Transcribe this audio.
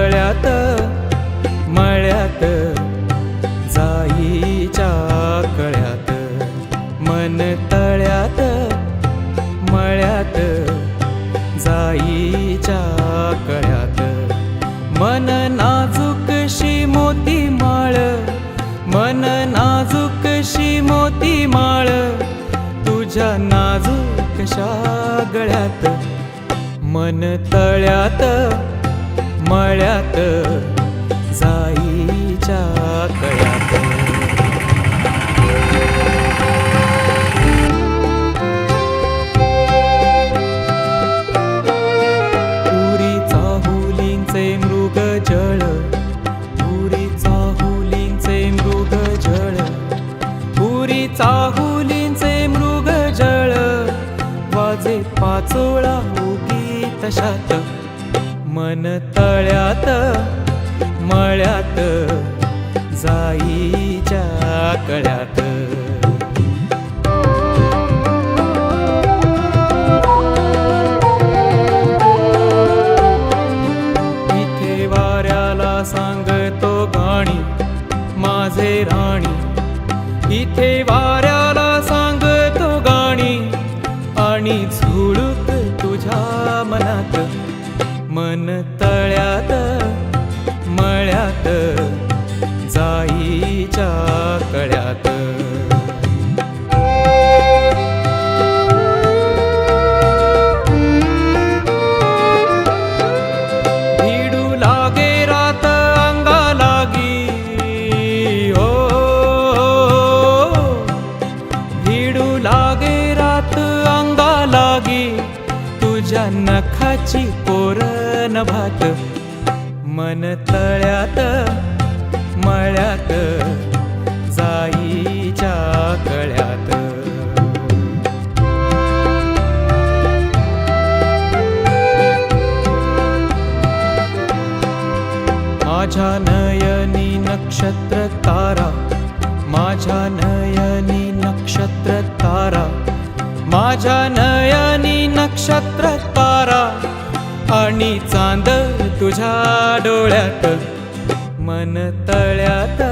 मन तळ्यात मळ्यात जाईच्या कळ्यात मन तळ्यात मळ्यात जाईच्या कळ्यात. मन नाजूकशी मोती माळ मन नाजूकशी मोती माळ तुझ्या नाजूकशा गळ्यात. मन तळ्यात मळ्यात जाईच्या कळ्यात. चाहुलींचे मृग जळ. जळ. चाहुलींचे मृग जळ. वाजे पाचोळा उगी तशात मन तळ्यात मळ्यात जाईच्या कळ्यात. इथे वाऱ्याला सांगतो गाणी माझे राणी. इथे वाऱ्याला सांगतो गाणी आणि झुळूक तुझ्या मनात. मन तळ्यात मळ्यात जाईच्या कळ्यात. भिडू लागे रात अंगा लागी. हो भिडू लागे रात अंगा लागी. तुझ्या नखाची कोरन भात. मन तळ्यात मळ्यात जाईच्या कळ्यात माझ्या नयनी नक्षत्र तारा माझ्या नयनी नक्षत्र तारा माझ्या नक्षत्र तारा आणि चांद तुझ्या डोळ्यात मन तळ्यात.